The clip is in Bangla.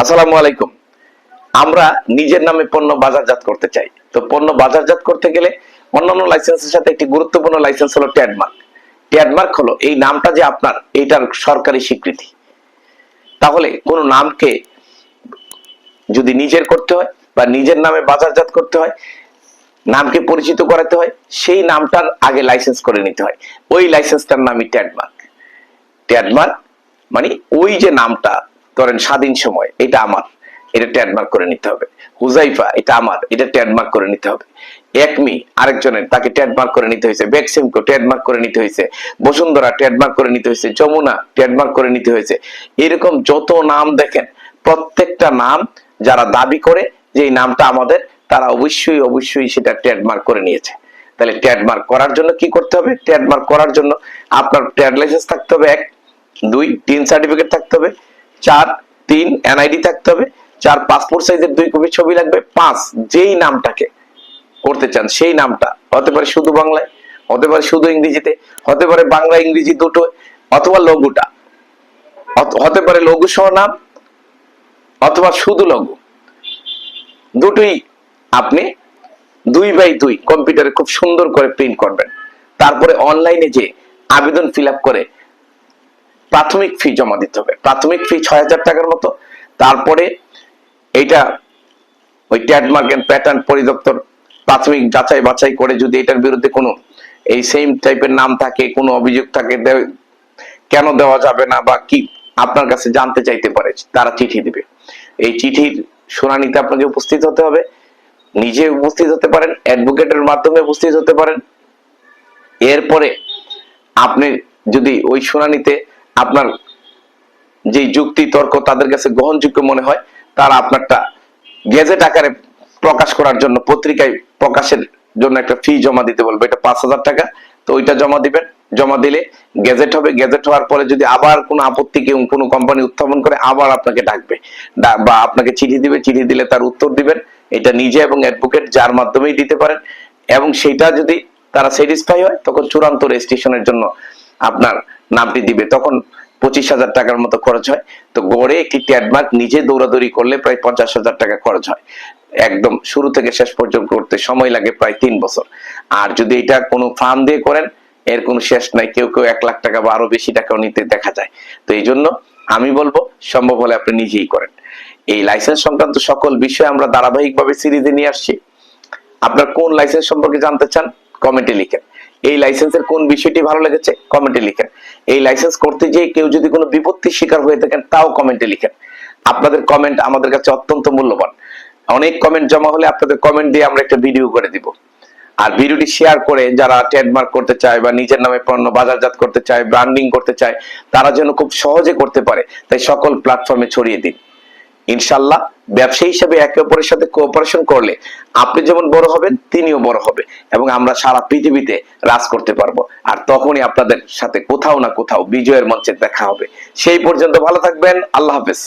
আসসালামু আলাইকুম। আমরা নিজের নামে পণ্য বাজারজাত করতে চাই। তো পণ্য বাজারজাত করতে গেলে অন্যান্য লাইসেন্সের সাথে একটি গুরুত্বপূর্ণ লাইসেন্স হলো ট্রেডমার্ক। ট্রেডমার্ক হলো এই নামটা যে আপনার, এইটার সরকারি স্বীকৃতি। তাহলে কোনো নামকে যদি নিজের করতে হয় বা নিজের নামে বাজারজাত করতে হয়, নামকে পরিচিত করাতে হয়, সেই নামটার আগে লাইসেন্স করে নিতে হয়। ওই লাইসেন্সটার নামই ট্যাডমার্ক ট্যাডমার্ক মানে ওই যে নামটা ধরেন স্বাধীন সময়, এটা আমার, এটা ট্রেডমার্ক করে নিতে হবে। হুজাইফা, এটা আমার, এটা ট্রেডমার্ক করে নিতে হবে। একমি, আরেকজনের, তাকে ট্রেডমার্ক করে নিতে হয়েছে। বেক্সিমকো ট্রেডমার্ক করে নিতে হয়েছে। বসুন্ধরা ট্রেডমার্ক করে নিতে হয়েছে। যমুনা ট্রেডমার্ক করে নিতে হয়েছে। এরকম যত নাম দেখেন, প্রত্যেকটা নাম যারা দাবি করে যে এই নামটা আমাদের, তারা অবশ্যই অবশ্যই সেটা ট্রেডমার্ক করে নিয়েছে। তাহলে ট্রেডমার্ক করার জন্য কি করতে হবে? ট্রেডমার্ক করার জন্য আপনার ট্রেড লাইসেন্স থাকতে হবে এক, দুই, তিন সার্টিফিকেট থাকতে হবে। চার, তিন এনআইডি থাকতে হবে। চার পাসপোর্ট সাইজের দুই কপি ছবি লাগবে। পাঁচ, যেই নামটাকে করতে চান, সেই নামটা। হতে পারে শুধু বাংলায়, হতে পারে শুধু ইংরেজিতে, হতে পারে বাংলা, ইংরেজি দুটো, অথবা লঘুটা। হতে পারে লঘু সহ নাম, অথবা শুধু লঘু। দুটোই আপনি দুই বাই দুই কম্পিউটারে খুব সুন্দর করে প্রিন্ট করবেন। তারপরে অনলাইনে যে আবেদন ফিল করে প্রাথমিক ফি জমা দিতে হবে। প্রাথমিক ফি ছয় হাজার টাকার মতো। তারপরে এটা ওই ট্যাডমার্ক এন্ড প্যাটার্ন পরিদপ্তর প্রাথমিক যাচাই বাছাই করে যদি এটার বিরুদ্ধে কোনো এই সেম টাইপের নাম থাকে, কোনো অভিযোগ থাকে কেন দেওয়া যাবে না বা কি আপনার কাছে জানতে চাইতে পারে, তারা চিঠি দিবে। এই চিঠির শুনানিতে আপনাকে উপস্থিত হতে হবে। নিজে উপস্থিত হতে পারেন অ্যাডভোকেটের মাধ্যমে উপস্থিত হতে পারেন। এরপরে আপনি যদি ওই শুনানিতে আপনার যে যুক্তি, তর্ক তাদের কাছে গ্রহণযোগ্য মনে হয়, তারা আপনারটা গেজেট আকারে প্রকাশ করার জন্য, পত্রিকায় প্রকাশের জন্য একটা ফি জমা দিতে বলবে। এটা পাঁচ হাজার টাকা, তো ওইটা জমা দিবেন। জমা দিলে গেজেট হবে। গেজেট হওয়ার পরে যদি আবার কোনো আপত্তি কেউ কোনো কোম্পানি উত্থাপন করে, আবার আপনাকে ডাকবে। বা আপনাকে চিঠি দিবে। চিঠি দিলে তার উত্তর দিবেন। এটা নিজে এবং অ্যাডভোকেট যার মাধ্যমেই দিতে পারেন। এবং সেটা যদি তারা স্যাটিসফাই হয়, তখন চূড়ান্ত রেজিস্ট্রেশনের জন্য আপনার নামটি দিবে। তখন পঁচিশ হাজার টাকার মতো খরচ হয়। তো গড়ে একটি ট্যাডমার্ক নিজে দৌড়াদৌড়ি করলে প্রায় পঞ্চাশ হাজার টাকা খরচ হয়। একদম শুরু থেকে শেষ পর্যন্ত করতে সময় লাগে প্রায় তিন বছর। আর যদি এটা কোনো ফার্ম দিয়ে করেন, এর কোনো শেষ নাই। কেউ কেউ এক লাখ টাকা বা আরও বেশি টাকাও নিতে দেখা যায়। তো এই জন্য আমি বলব, সম্ভব হলে আপনি নিজেই করেন। এই লাইসেন্স সংক্রান্ত সকল বিষয় আমরা ধারাবাহিকভাবে সিরিজে নিয়ে আসছি। আপনার কোন লাইসেন্স সম্পর্কে জানতে চান কমেন্টে লিখেন। এই লাইসেন্সের কোন বিষয়টি ভালো লেগেছে কমেন্টে লিখেন। এই লাইসেন্স করতে গিয়ে কেউ যদি কোনো বিপত্তির শিকার হয়ে থাকেন, তাও কমেন্টে লিখেন। আপনাদের কমেন্ট আমাদের কাছে অত্যন্ত মূল্যবান। অনেক কমেন্ট জমা হলে আপনাদের কমেন্ট দিয়ে আমরা একটা ভিডিও করে দিব। আর ভিডিওটি শেয়ার করে যারা ট্রেডমার্ক করতে চায় বা নিজের নামে পণ্য বাজারজাত করতে চায় ব্র্যান্ডিং করতে চায়, তারা যেন খুব সহজে করতে পারে। তাই সকল প্ল্যাটফর্মে ছড়িয়ে দিন। ইনশাল্লাহ ব্যবসায়ী হিসেবে একে অপরের সাথে কোঅপারেশন করলে আপনি যেমন বড় হবেন, তিনিও বড় হবে এবং আমরা সারা পৃথিবীতে রাজ করতে পারব। আর তখনই আপনাদের সাথে কোথাও না কোথাও বিজয়ের মঞ্চে দেখা হবে। সেই পর্যন্ত ভালো থাকবেন, আল্লাহ হাফেজ।